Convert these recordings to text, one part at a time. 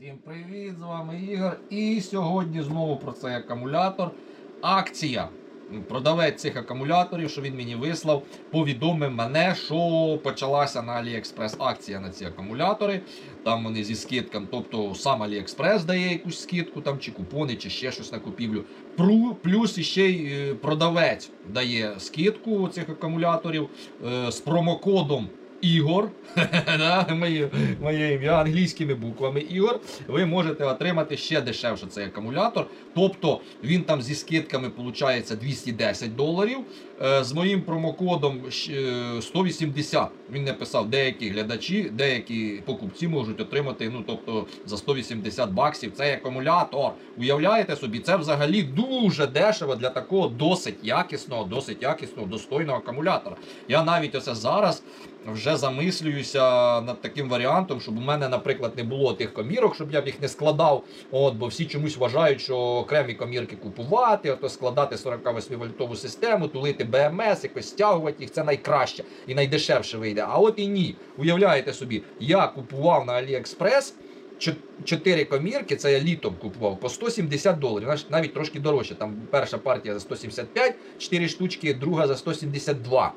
Всім привіт! З вами Ігор. І сьогодні знову про цей акумулятор. Акція. Продавець цих акумуляторів, що він мені вислав, повідомив мене, що почалася на AliExpress акція на ці акумулятори. Там вони зі скидками, тобто сам AliExpress дає якусь скидку, там чи купони, чи ще щось на купівлю. Плюс іще й е, продавець дає скидку цих акумуляторів е, з промокодом Ігор, да, моє, моє ім'я англійськими буквами Ігор, ви можете отримати ще дешевше цей акумулятор. Тобто він там зі скидками виходить 210 доларів. Е, З моїм промокодом е, 180. Він написав, деякі глядачі, деякі покупці можуть отримати ну, тобто, за 180 баксів цей акумулятор. Уявляєте собі, це взагалі дуже дешево для такого досить якісного, досить якісного, достойного акумулятора. Я навіть оце зараз вже замислююся над таким варіантом, щоб у мене, наприклад, не було тих комірок, щоб я б їх не складав. От, бо всі чомусь вважають, що окремі комірки купувати, ото складати 48 вольтову систему, тулити БМС, якось стягувати їх. Це найкраще і найдешевше вийде. А от і ні. Уявляєте собі, я купував на чо- Чотири комірки, це я літом купував по 170 доларів, навіть трошки дорожче. Там перша партія за 175, 4 штучки, друга за 172.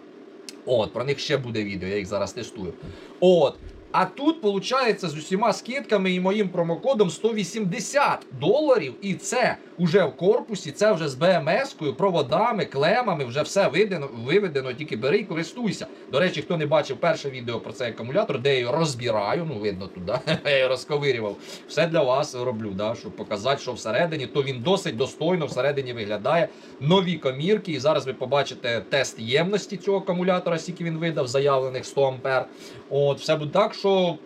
От, про них ще буде відео, я їх зараз тестую. От. А тут, виходить, з усіма скидками і моїм промокодом 180 доларів. І це вже в корпусі, це вже з БМС-кою, проводами, клемами, вже все видано, виведено, тільки бери і користуйся. До речі, хто не бачив перше відео про цей акумулятор, де я його розбираю, ну видно туди, я його розковирював. Все для вас роблю, да, щоб показати, що всередині, то він досить достойно всередині виглядає. Нові комірки. І зараз ви побачите тест ємності цього акумулятора, скільки він видав, заявлених 100 ампер. От, все буде так, що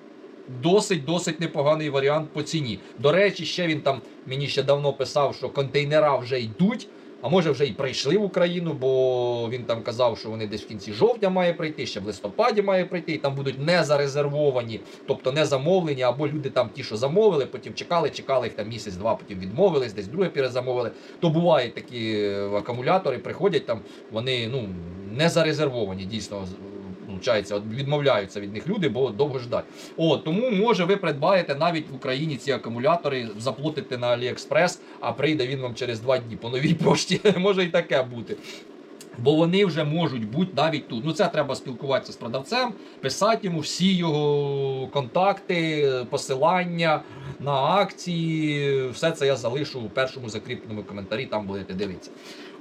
досить-досить непоганий варіант по ціні. До речі, ще він там мені ще давно писав, що контейнера вже йдуть. А може вже і прийшли в Україну, бо він там казав, що вони десь в кінці жовтня має прийти, ще в листопаді має прийти, і там будуть не зарезервовані, тобто не замовлені, або люди там ті, що замовили, потім чекали, чекали їх там місяць-два, потім відмовились, десь друге перезамовили. То бувають такі акумулятори, приходять там, вони ну не зарезервовані, дійсно. Получається, відмовляються від них люди, бо довго ждать. О, тому може ви придбаєте навіть в Україні ці акумулятори, заплатите на AliExpress, а прийде він вам через два дні по новій пошті. може і таке бути. Бо вони вже можуть бути навіть тут. Ну це треба спілкуватися з продавцем, писати йому всі його контакти, посилання на акції. Все це я залишу у першому закріпленому коментарі, там будете дивитися.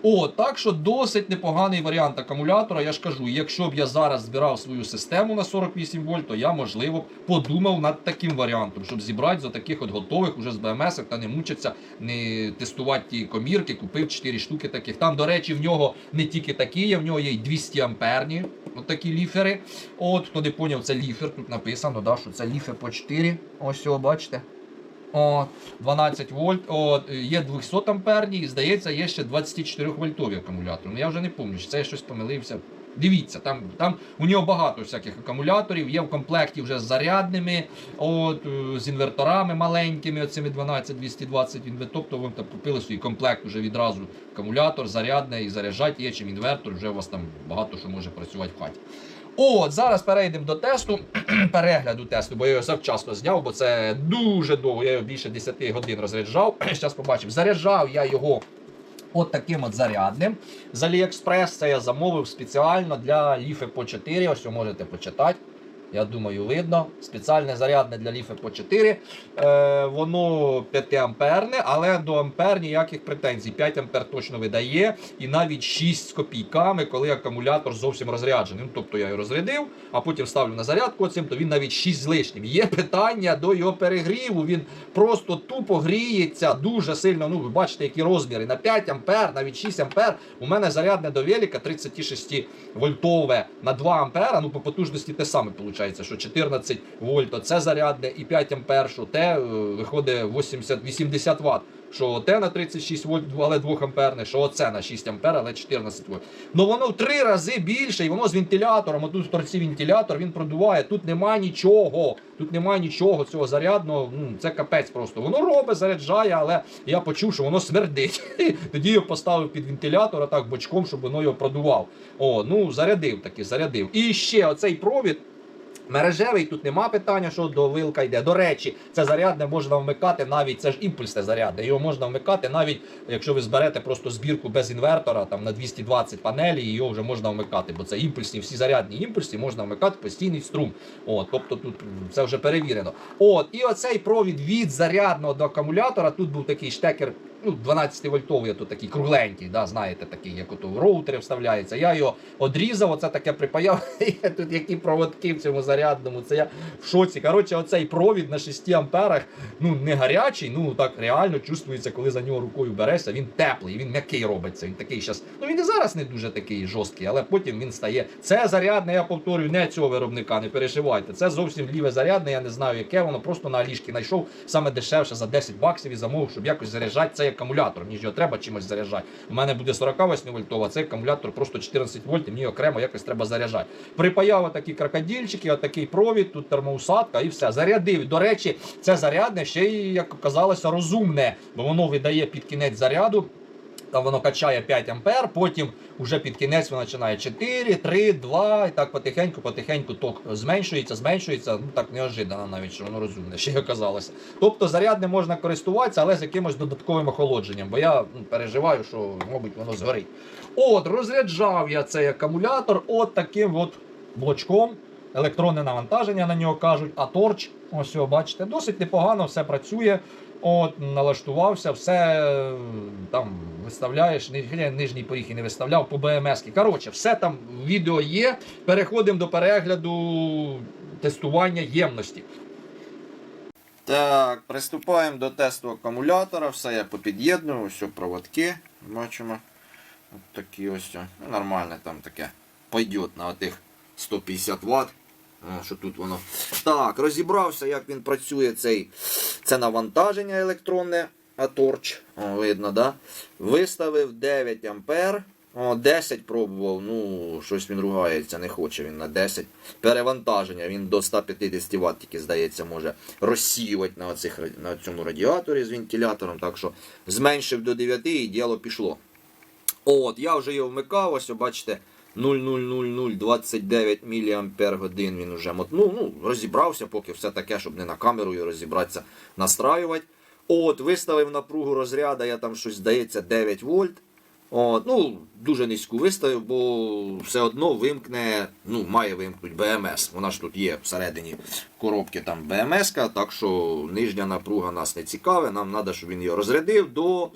О, так що досить непоганий варіант акумулятора. Я ж кажу, якщо б я зараз збирав свою систему на 48 вольт, то я можливо подумав над таким варіантом, щоб зібрати за таких от готових уже з БМС та не мучиться, не тестувати ті комірки, купив 4 штуки таких. Там, до речі, в нього не тільки такі, в нього є й 200 амперні, от такі ліфери. От, хто не поняв, це ліфер. Тут написано, да, що це ліфер по 4. Ось його, бачите. О, 12 вольт, о, є 200 амперні, і здається, є ще 24 вольтові акумулятори. Ну я вже не пам'ятаю, це я щось помилився. Дивіться, там, там у нього багато всяких акумуляторів, є в комплекті вже з зарядними, от, е, з інверторами маленькими, оцими 12-220 інвер- Тобто ви там купили свій комплект вже відразу акумулятор, зарядний і заряджати є чим інвертор, вже у вас там багато що може працювати в хаті. От, зараз перейдемо до тесту, перегляду тесту, бо я його завчасно зняв, бо це дуже довго. Я його більше 10 годин розряджав. Зараз побачимо. Заряджав я його от таким от зарядним. З AliExpress це я замовив спеціально для ліфи по 4. Ось ви можете почитати. Я думаю, видно. Спеціальне зарядне для ліфи по 4. Е, воно 5 амперне, але до ампер ніяких претензій. 5 ампер точно видає. І навіть 6 з копійками, коли акумулятор зовсім розряджений. Ну, тобто я його розрядив, а потім ставлю на зарядку цим, то він навіть 6 з лишнім. Є питання до його перегріву. Він просто тупо гріється дуже сильно. Ну, ви бачите, які розміри. На 5 ампер, навіть 6 ампер. У мене зарядне до велика 36 вольтове на 2 ампера. Ну, по потужності те саме виходить, що 14 вольт це зарядне і 5 ампер, що те е, виходить 80, 80 Вт. Що те на 36 вольт, але 2 амперне, що оце на 6 ампер, але 14 вольт. Ну воно в три рази більше, і воно з вентилятором. Тут в торці вентилятор, він продуває. Тут нема нічого. Тут нема нічого цього зарядного. Ну це капець просто. Воно робить, заряджає, але я почув, що воно смердить. Тоді я поставив під вентилятор, так бочком, щоб воно його продував. О, ну зарядив таки, зарядив. І ще оцей провід. Мережевий тут нема питання, що до вилка йде. До речі, це зарядне можна вмикати навіть, це ж імпульсне зарядне. Його можна вмикати навіть, якщо ви зберете просто збірку без інвертора, там на 220 панелі, його вже можна вмикати, бо це імпульсні, всі зарядні імпульсні можна вмикати постійний струм. От, тобто тут це вже перевірено. От, і оцей провід від зарядного до акумулятора. Тут був такий штекер. Ну, 12 вольтовий, тут такий кругленький, да, знаєте, такий, як ото в роутері вставляється. Я його одрізав, оце таке припаяв. І тут які проводки в цьому зарядному. Це я в шоці. Коротше, оцей провід на 6 амперах, ну не гарячий, ну так реально чувствується, коли за нього рукою берешся. Він теплий, він м'який робиться. Він такий щас. Ну він і зараз не дуже такий жорсткий, але потім він стає. Це зарядне, я повторюю, не цього виробника, не переживайте. Це зовсім ліве зарядне, я не знаю, яке воно просто на алішки знайшов саме дешевше за 10 баксів і замовив, щоб якось заряджати цей акумулятор. Мені ж його треба чимось заряджати. У мене буде 48 вольтова, цей акумулятор просто 14 вольт, мені окремо якось треба заряджати. Припаяв такі крокодильчики, отакий провід, тут термоусадка і все. Зарядив. До речі, це зарядне ще й, як казалося, розумне, бо воно видає під кінець заряду. Там воно качає 5 ампер, потім вже під кінець воно починає 4, 3, 2, і так потихеньку, потихеньку ток зменшується, зменшується. Ну так неожиданно навіть, що воно розумне, ще й оказалося. Тобто зарядним можна користуватися, але з якимось додатковим охолодженням, бо я ну, переживаю, що, мабуть, воно згорить. От, розряджав я цей акумулятор от таким от блочком. Електронне навантаження на нього кажуть, а торч, ось його бачите, досить непогано все працює. От, налаштувався, все там виставляєш, ни- нижній поріг і не виставляв по БМС. Коротше, все там відео є. Переходимо до перегляду тестування ємності. Так, приступаємо до тесту акумулятора. Все я попід'єдную, ось проводки. Бачимо. От такі ось. Ну, нормальне там таке. Пойдет на отих 150 Вт. Що тут воно. Так, розібрався, як він працює цей. Це навантаження електронне, а торч. О, видно, да? Виставив 9 ампер. О, 10 пробував, ну, щось він ругається, не хоче він на 10. Перевантаження, він до 150 Вт тільки, здається, може розсіювати на, оцих, на цьому радіаторі з вентилятором. Так що зменшив до 9 і діло пішло. От, я вже його вмикав, ось, бачите, 0,00029 мАч він вже мотнув. Ну, розібрався, поки все таке, щоб не на камеру і розібратися, настраювати. От, виставив напругу розряду, я там щось здається 9 вольт. От, ну, дуже низьку виставив, бо все одно вимкне, ну, має вимкнути БМС. Вона ж тут є всередині коробки там БМС, так що нижня напруга нас не цікаве. Нам треба, щоб він його розрядив до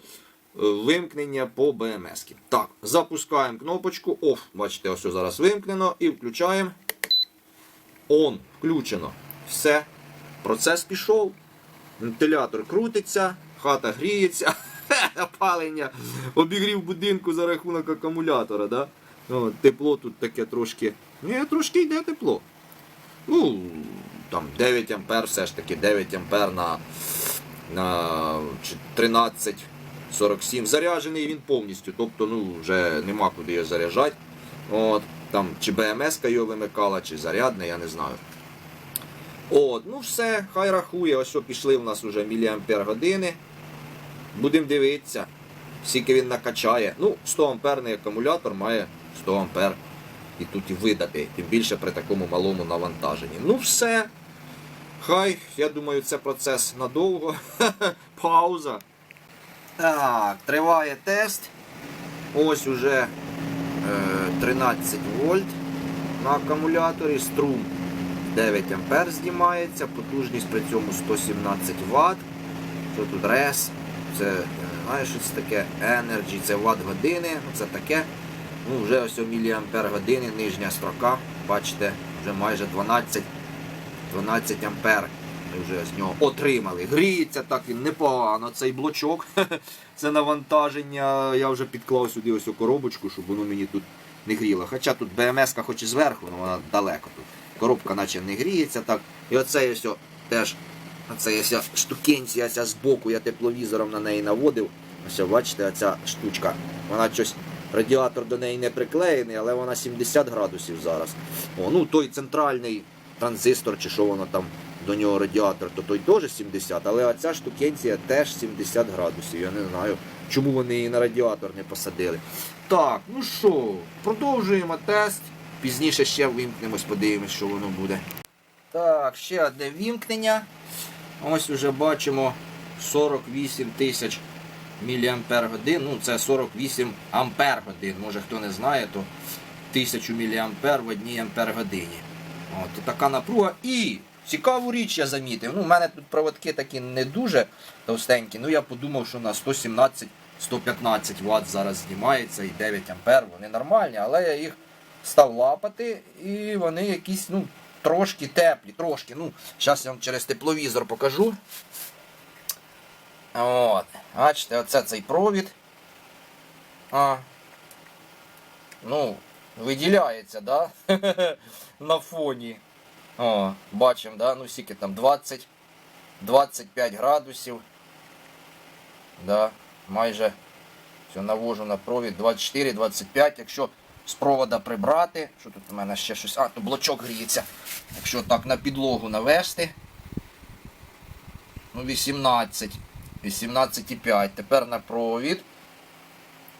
вимкнення по БМС. Так, запускаємо кнопочку OFF. Бачите, ось зараз вимкнено і включаємо. On. Включено. Все. Процес пішов. Вентилятор крутиться, хата гріється. Опалення. Обігрів будинку за рахунок акумулятора. Да? О, тепло тут таке трошки. Ні, трошки йде тепло. Ну, там 9 ампер, все ж таки 9 ампер на, на 13,47. Заряджений він повністю. Тобто, ну, вже нема куди його заряджати. От, там, чи БМС його вимикала, чи зарядне, я не знаю. От, ну все, хай рахує, ось що пішли в нас уже міліампер години. Будемо дивитися, скільки він накачає. Ну, 100 амперний акумулятор має 100 ампер. І тут і видати, тим більше при такому малому навантаженні. Ну все. Хай, я думаю, це процес надовго. Пауза. Так, триває тест. Ось уже е, 13 вольт на акумуляторі. Струм 9 ампер знімається, потужність при цьому 117 Вт. Що тут рес? Це я не знаю, що це таке. Energy, це Вт години, ну, це таке. Ну, вже ось міліампер години, нижня строка. Бачите, вже майже 12, 12 ампер. Вже з нього отримали. Гріється так він непогано. Цей блочок. Це навантаження. Я вже підклав сюди ось у коробочку, щоб воно мені тут не гріло. Хоча тут БМС-ка хоч і зверху, але вона далеко тут. Коробка наче не гріється так. І оце ось теж оце ось штукенція ця збоку, я тепловізором на неї наводив. Ось бачите, оця штучка. Вона щось. Радіатор до неї не приклеєний, але вона 70 градусів зараз. О, ну той центральний транзистор, чи що воно там до нього радіатор, то той теж 70, але оця штукенція теж 70 градусів. Я не знаю, чому вони її на радіатор не посадили. Так, ну що, продовжуємо тест. Пізніше ще вимкнемось, подивимось, що воно буде. Так, ще одне вімкнення. Ось уже бачимо 48 тисяч мАч. Ну, це 48 ампер годин. Може хто не знає, то 1000 мА в одній ампер годині. От така напруга. І цікаву річ я замітив. Ну, у мене тут проводки такі не дуже товстенькі. Ну я подумав, що на 117 115 Вт зараз знімається і 9 ампер. Вони нормальні, але я їх став лапати, і вони якісь, ну, трошки теплі, трошки. Ну, зараз я вам через тепловізор покажу. От. Бачите, оце цей провід. А. Ну, виділяється, да? На фоні. О, бачимо, да? Ну, скільки там 20, 25 градусів. Да, майже все навожу на провід 24-25. Якщо з провода прибрати, що тут у мене ще щось. А, то блочок гріється. Якщо так на підлогу навести. Ну, 18. 18,5. Тепер на провід.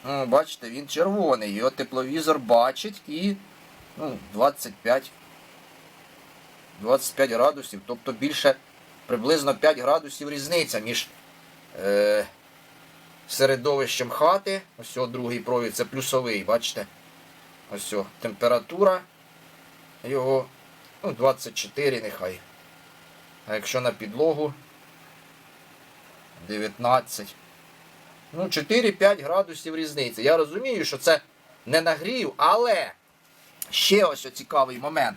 Ну, бачите, він червоний. Його тепловізор бачить і ну, 25. 25 градусів. Тобто більше приблизно 5 градусів різниця між е, середовищем хати. Ось о, другий провід, це плюсовий, бачите? Ось о, температура його ну, 24 нехай. А якщо на підлогу 19. Ну, 4-5 градусів різниці. Я розумію, що це не нагрів, але ще ось цікавий момент.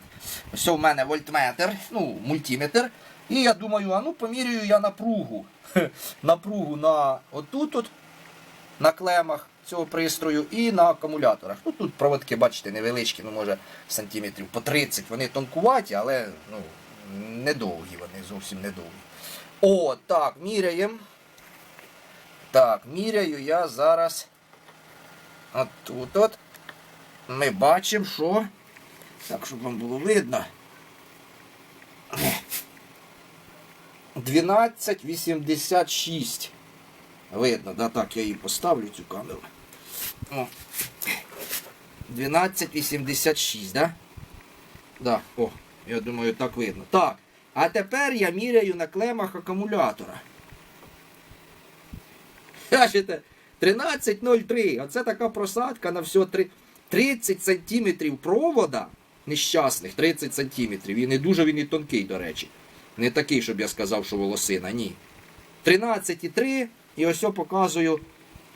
Ось у мене вольтметр, ну, мультиметр. І я думаю, а ну поміряю я напругу. Напругу на отут, от, на клемах цього пристрою і на акумуляторах. Ну тут проводки, бачите, невеличкі, ну може сантиметрів по 30. Вони тонкуваті, але ну, недовгі вони, зовсім недовгі. О, так, міряємо. Так, міряю я зараз. От тут от. Ми бачимо, що. Так, щоб вам було видно. 12,86. Видно, да, так, я її поставлю цю камеру. О. 12,86, да? Да, о, я думаю, так видно. Так. А тепер я міряю на клемах акумулятора. Бачите, 13,03. Оце така просадка на все 30 сантиметрів провода нещасних, 30 сантиметрів. І не дуже він і тонкий, до речі. Не такий, щоб я сказав, що волосина. Ні. 13,3. І ось я показую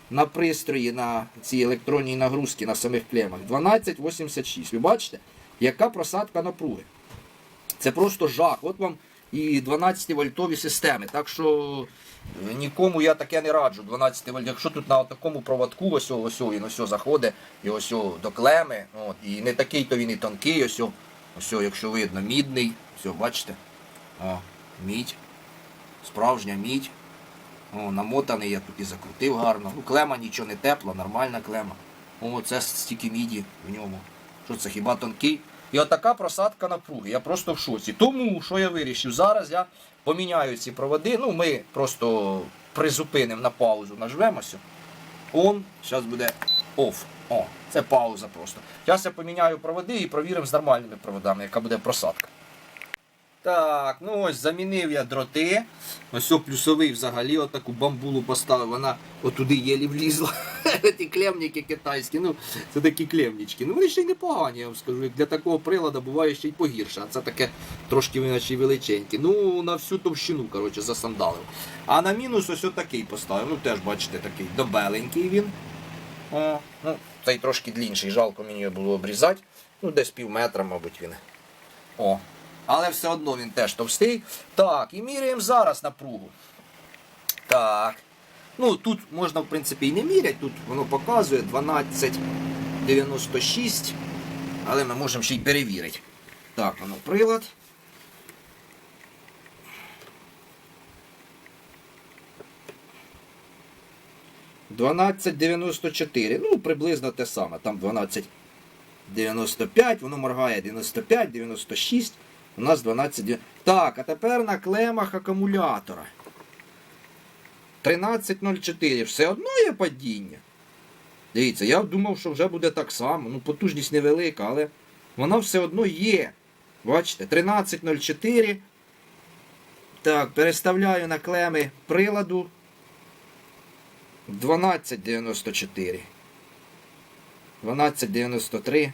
на пристрої на цій електронній нагрузці на самих клемах. 12,86. Ви бачите, яка просадка напруги? Це просто жах. От вам і 12 вольтові системи. Так що е, нікому я таке не раджу. 12 вольт. Якщо тут на такому проводку, ось ось він ось заходить, і ось до клеми. От, і не такий, то він і тонкий, ось ось якщо видно, мідний. Все, бачите? О, мідь. Справжня мідь. О, намотаний я тут і закрутив гарно. Ну, клема нічого не тепла, нормальна клема. О, це стільки міді в ньому. Що це хіба тонкий? І отака просадка напруги. Я просто в шоці. Тому що я вирішив, зараз я поміняю ці проводи. Ну, ми просто призупинимо на паузу, нажмемося. Он, зараз буде off. О, це пауза просто. Зараз я поміняю проводи і провіримо з нормальними проводами, яка буде просадка. Так, ну ось замінив я дроти. Ось о плюсовий взагалі отаку бамбулу поставив, вона отуди єлі влізла. Ті клемники китайські, ну це такі клемнички. Ну вони ще й непогані, я вам скажу. Для такого приладу буває ще й погірше. А це таке трошки вони ще величенькі. Ну, на всю товщину, коротше, засандалив. А на мінус ось отакий поставив. Ну теж бачите, такий добеленький він. О, ну, цей трошки длінший, жалко мені його було обрізати. Ну, десь пів метра, мабуть, він. О, але все одно він теж товстий. Так, і міряємо зараз напругу. Так. Ну, тут можна, в принципі, і не міряти, тут воно показує 12,96. Але ми можемо ще й перевірити. Так, воно прилад. Дванадцять дев'яносто чотири. Ну, приблизно те саме. Там 12,95, воно моргає 95, 96. У нас 12. дев- Так, а тепер на клемах акумулятора. 13.04. Все одно є падіння. Дивіться, я думав, що вже буде так само. Ну, потужність невелика, але вона все одно є. Бачите, 13.04. Так, переставляю на клеми приладу 12.94. 12.93.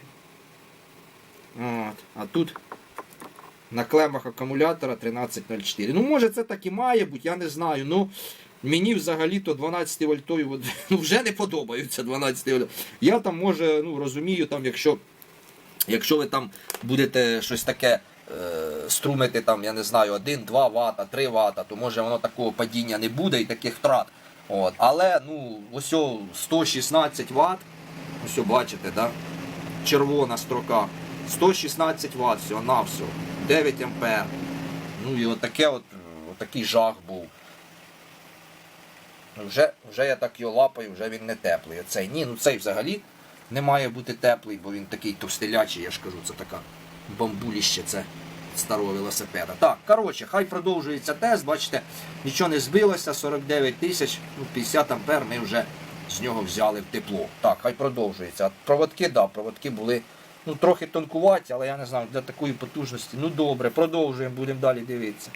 От. А тут на клемах акумулятора 13.04. Ну, може, це так і має бути, я не знаю. Ну, мені взагалі-то 12 вольтові ну, вже не подобаються 12 вольтові. Я там може, ну, розумію, там, якщо, якщо ви там будете щось таке е, струмити, там, я не знаю, 1, 2 Вт, 3 Вт, то може воно такого падіння не буде і таких втрат. От. Але ну, ось 116 Вт, ось бачите, да? червона строка. 116 Вт, всього на все. 9 ампер. Ну і отаке от, отакий жах був. Вже, вже я так його лапаю, вже він не теплий. Оцей ні, ну цей взагалі не має бути теплий, бо він такий товстелячий, я ж кажу, це така бамбуліще це старого велосипеда. Так, коротше, хай продовжується тест, бачите, нічого не збилося, 49 тисяч, ну 50 ампер ми вже з нього взяли в тепло. Так, хай продовжується. А проводки, да, проводки були ну, трохи тонкуваті, але я не знаю, для такої потужності. Ну добре, продовжуємо, будемо далі дивитися.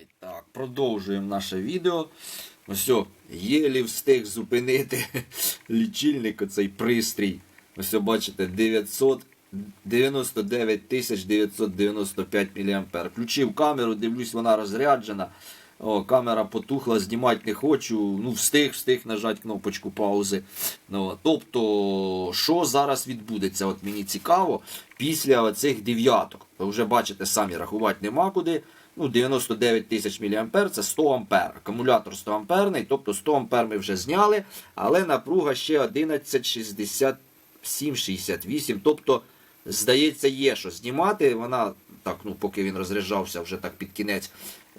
І Так, продовжуємо наше відео. Ось єлі встиг зупинити лічильник, оцей пристрій. Ось бачите, 999 тисяч 995 мА. Включив камеру, дивлюсь, вона розряджена. О, камера потухла, знімати не хочу. Ну, встиг, встиг нажати кнопочку паузи. Ну, тобто, що зараз відбудеться? От мені цікаво, після оцих дев'яток. Ви вже бачите, самі рахувати нема куди. Ну, 99 тисяч мА це 100 ампер. Акумулятор 100 амперний, тобто 100 ампер ми вже зняли, але напруга ще 11,67-68. Тобто, здається, є що знімати. Вона так, ну, поки він розряджався, вже так під кінець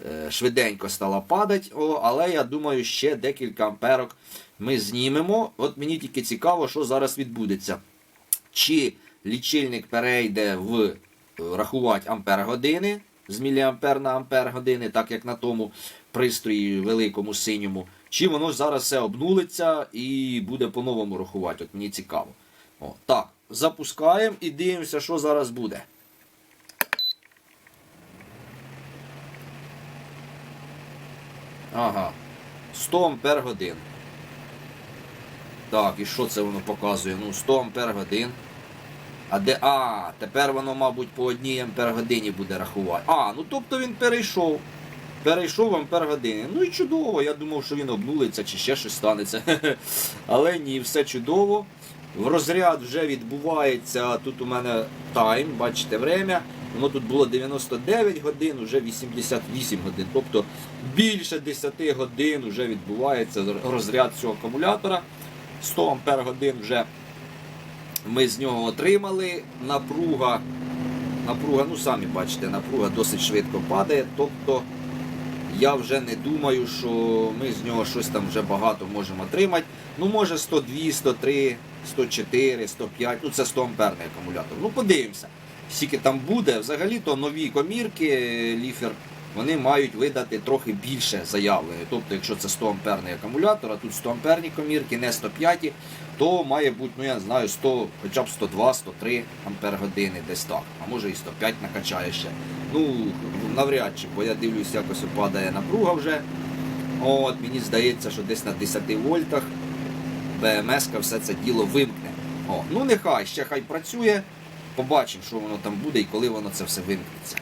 е, швиденько стала падати. Але я думаю, ще декілька амперок ми знімемо. От мені тільки цікаво, що зараз відбудеться. Чи лічильник перейде в е, рахувати ампер години з міліампер на ампер години, так як на тому пристрої великому синьому, чи воно зараз все обнулиться і буде по-новому рахувати. От мені цікаво. О, так, запускаємо і дивимося, що зараз буде. Ага. 100 ампер годин. Так, і що це воно показує? Ну, 100 ампер годин. А де. А, тепер воно, мабуть, по одній ампер годині буде рахувати. А, ну тобто він перейшов. Перейшов в ампер години. Ну і чудово. Я думав, що він обнулиться чи ще щось станеться. Але ні, все чудово. В розряд вже відбувається. Тут у мене тайм, бачите, время. Воно тут було 99 годин, вже 88 годин. Тобто більше 10 годин вже відбувається розряд цього акумулятора. 100 ампер годин вже ми з нього отримали. Напруга, напруга, ну самі бачите, напруга досить швидко падає. Тобто я вже не думаю, що ми з нього щось там вже багато можемо отримати. Ну, може 102, 103, 104, 105, ну це 100 амперний акумулятор. Ну, подивимося, скільки там буде. Взагалі-то нові комірки ліфер. Вони мають видати трохи більше заявлення. Тобто, якщо це 100 амперний акумулятор, а тут 100 амперні комірки, не 105, то має бути, ну я не знаю, 100, хоча б 102-103 ампер години десь так. А може і 105 накачає ще. Ну, навряд чи, бо я дивлюсь, якось падає напруга вже. От, Мені здається, що десь на 10 вольтах БМС все це діло вимкне. О, ну нехай, ще хай працює. Побачимо, що воно там буде і коли воно це все вимкнеться.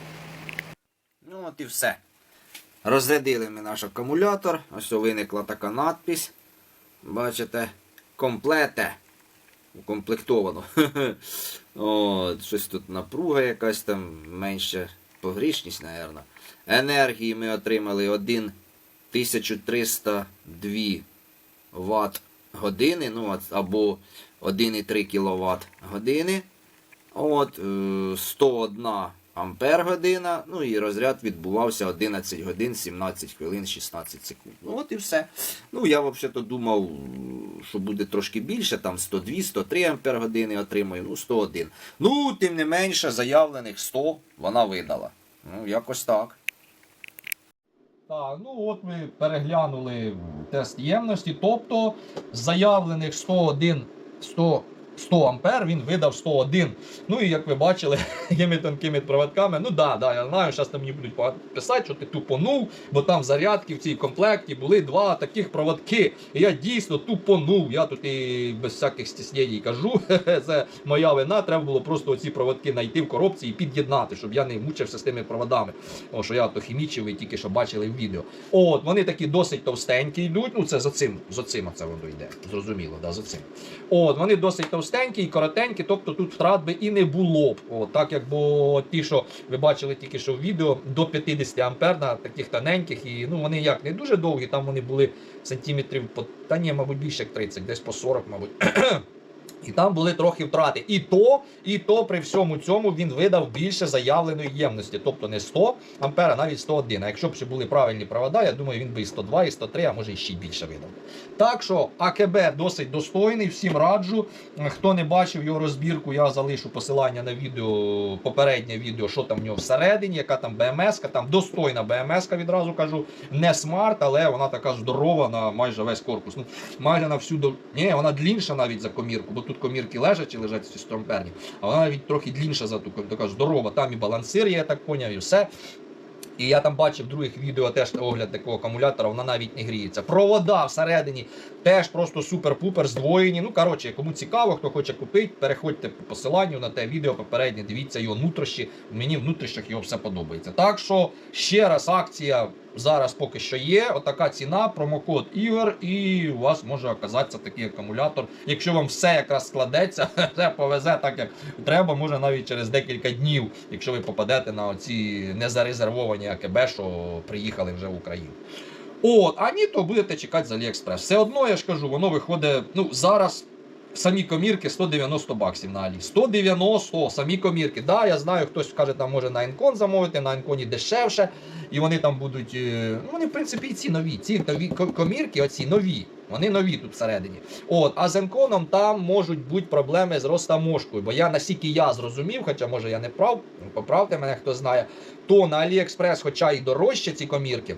Ну от і все. Розрядили ми наш акумулятор. Ось виникла така надпись. Бачите, комплете. Укомплектовано. От, щось тут напруга якась там менше погрішність, напевно. Енергії ми отримали 1302 Вт години, ну, або 1,3 кВт години. От, е, 101 ампер година. Ну і розряд відбувався 11 годин, 17 хвилин, 16 секунд. Ну от і все. Ну я взагалі думав, що буде трошки більше, там 102, 103 ампер години отримаю, ну 101. Ну, тим не менше, заявлених 100 вона видала. Ну, якось так. Так, ну от ми переглянули тест ємності. Тобто заявлених 101, 100, 100 ампер, він видав 101. Ну і як ви бачили, якими тонкими проводками. Ну да, да, я знаю, зараз там мені будуть писати, що ти тупонув, бо там зарядки в цій комплекті були два таких проводки. І я дійсно тупонув. Я тут і без всяких стіснень кажу. Це моя вина. Треба було просто оці проводки знайти в коробці і під'єднати, щоб я не мучився з тими проводами. О, що я то хімічив, ви тільки що бачили в відео. От, вони такі досить товстенькі йдуть. Ну, це за цим, за цим це воно йде. Зрозуміло, да, за цим. От, вони досить товстенькі і коротенькі, тобто тут втрат би і не було б. О, так як бо ті, що ви бачили тільки що в відео, до 50 ампер на таких тоненьких, і ну вони як не дуже довгі, там вони були сантиметрів по та ні, мабуть, більше як 30, десь по 40, мабуть. І там були трохи втрати. І то, і то при всьому цьому він видав більше заявленої ємності. Тобто не 100 ампер, а навіть 101. А якщо б ще були правильні провода, я думаю, він би і 102, і 103, а може і ще більше видав. Так що АКБ досить достойний, всім раджу. Хто не бачив його розбірку, я залишу посилання на відео, попереднє відео, що там в нього всередині, яка там БМС, там достойна БМС, відразу кажу. Не смарт, але вона така здорова на майже весь корпус. Ну, майже на всю до. Ні, вона длінша навіть за комірку, бо тут комірки лежать чи лежать ці стромперні, а вона навіть трохи длінша за ту така здорова. Там і балансир, я так поняв, і все. І я там бачив в других відео теж огляд такого акумулятора, вона навіть не гріється. Провода всередині теж просто супер-пупер здвоєні. Ну, коротше, кому цікаво, хто хоче купити, переходьте по посиланню на те відео попереднє, дивіться його внутрішні. Мені в внутрішнях його все подобається. Так що ще раз акція зараз поки що є. Отака ціна, промокод ігор, і у вас може оказатися такий акумулятор. Якщо вам все якраз складеться, все повезе так, як треба, може навіть через декілька днів, якщо ви попадете на оці незарезервовані АКБ, що приїхали вже в Україну. От, а ні, то будете чекати з Аліекспрес. Все одно я ж кажу, воно виходить, ну зараз. Самі комірки 190 баксів на Алі. 190 самі комірки. Да, я знаю, хтось каже, там може на Енкон замовити, на Енконі дешевше. І вони там будуть. е, Ну, вони, в принципі, і ці нові. Ці нові комірки, оці нові. Вони нові тут всередині. От, а з Енконом там можуть бути проблеми з розтаможкою. Бо я настільки я зрозумів, хоча може я не прав, ну, поправте мене, хто знає, то на AliExpress, хоча і дорожче ці комірки.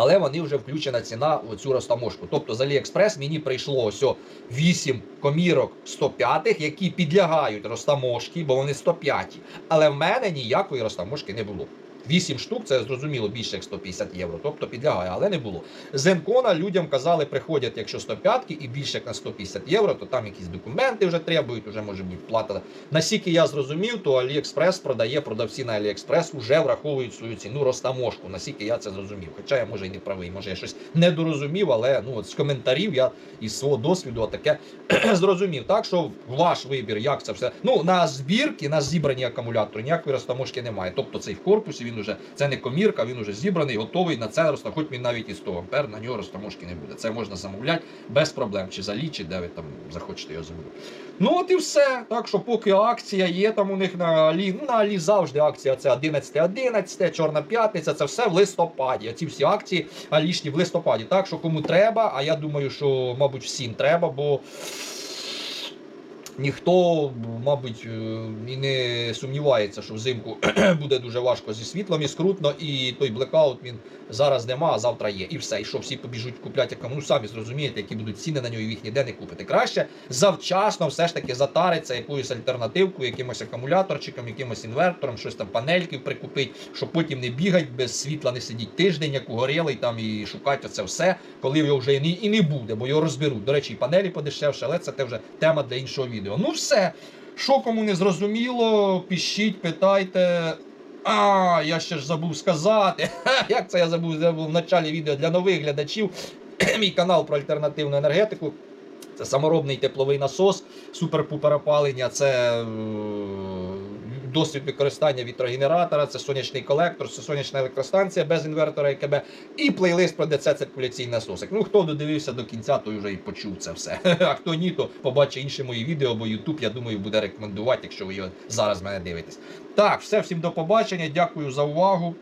Але вони вже включена ціна у цю розтаможку. Тобто з AliExpress мені прийшло ось 8 комірок 105, які підлягають розтаможці, бо вони 105. Але в мене ніякої розтаможки не було. 8 штук, це зрозуміло більше як 150 євро, тобто підлягає, але не було. З Енкона людям казали, приходять, якщо 105 і більше як на 150 євро, то там якісь документи вже требують, вже може бути плата. Наскільки я зрозумів, то AliExpress продає, продавці на AliExpress вже враховують свою ціну розтаможку. Наскільки я це зрозумів. Хоча я може і не правий, може я щось недорозумів, але ну от з коментарів я із свого досвіду таке зрозумів. Так що ваш вибір, як це все. Ну на збірки, на зібрані акумулятори ніякої розтаможки немає. Тобто цей в корпусі він уже це не комірка, він уже зібраний, готовий на це розтам, хоч він навіть і 100 ампер, на нього розтаможки не буде. Це можна замовляти без проблем, чи за де ви там захочете його замовити. Ну от і все. Так що поки акція є там у них на Алі, ну на Алі завжди акція це 11.11, Чорна п'ятниця, це все в листопаді. Ці всі акції алішні в листопаді. Так що кому треба, а я думаю, що, мабуть, всім треба, бо ніхто, мабуть, е, і не сумнівається, що взимку буде дуже важко зі світлом і скрутно, і той блекаут він зараз нема, а завтра є. І все. І що всі побіжуть купляти якому, ну самі зрозумієте, які будуть ціни на нього, і їх ніде не купите. Краще завчасно все ж таки затариться якоюсь альтернативкою, якимось акумуляторчиком, якимось інвертором, щось там панельки прикупить, щоб потім не бігати без світла, не сидіть тиждень, як угорілий там і шукати оце все, коли його вже і не буде, бо його розберуть. До речі, і панелі подешевше, але це те вже тема для іншого відео. Ну все. Що кому не зрозуміло, пишіть, питайте. А, я ще ж забув сказати. Як це я забув, забув в началі відео для нових глядачів. Мій канал про альтернативну енергетику. Це саморобний тепловий насос, супер-пупер опалення, це досвід використання вітрогенератора, це сонячний колектор, це сонячна електростанція без інвертора ЕКБ і плейлист про ДЦ циркуляційний насосик. Ну хто додивився до кінця, той вже і почув це все. А хто ні, то побачить інші мої відео, бо YouTube, я думаю, буде рекомендувати, якщо ви його зараз мене дивитесь. Так, все, всім до побачення. Дякую за увагу.